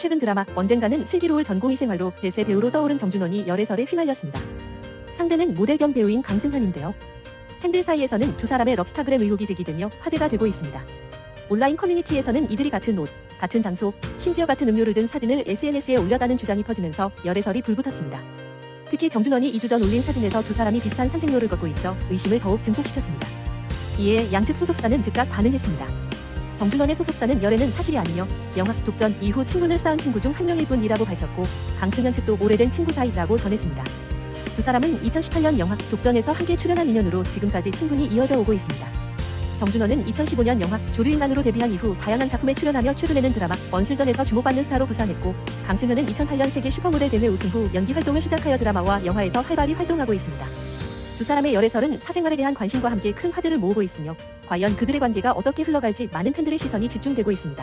최근 드라마 언젠가는 슬기로울 전공의 생활로 대세 배우로 떠오른 정준원이 열애설에 휘말렸습니다. 상대는 모델 겸 배우인 강승현인데요. 팬들 사이에서는 두 사람의 럽스타그램 의혹이 제기되며 화제가 되고 있습니다. 온라인 커뮤니티에서는 이들이 같은 옷, 같은 장소, 심지어 같은 음료를 든 사진을 SNS에 올렸다는 주장이 퍼지면서 열애설이 불붙었습니다. 특히 정준원이 2주 전 올린 사진에서 두 사람이 비슷한 산책로를 걷고 있어 의심을 더욱 증폭시켰습니다. 이에 양측 소속사는 즉각 반응했습니다. 정준원의 소속사는 열애는 사실이 아니며 영화 독전 이후 친분을 쌓은 친구 중 한 명일 뿐이라고 밝혔고 강승현 측도 오래된 친구 사이라고 전했습니다. 두 사람은 2018년 영화 독전에서 함께 출연한 인연으로 지금까지 친분이 이어져 오고 있습니다. 정준원은 2015년 영화 조류인간으로 데뷔한 이후 다양한 작품에 출연하며 최근에는 드라마 원슬전에서 주목받는 스타로 부상했고 강승현은 2008년 세계 슈퍼모델 대회 우승 후 연기 활동을 시작하여 드라마와 영화에서 활발히 활동하고 있습니다. 두 사람의 열애설은 사생활에 대한 관심과 함께 큰 화제를 모으고 있으며 과연 그들의 관계가 어떻게 흘러갈지 많은 팬들의 시선이 집중되고 있습니다.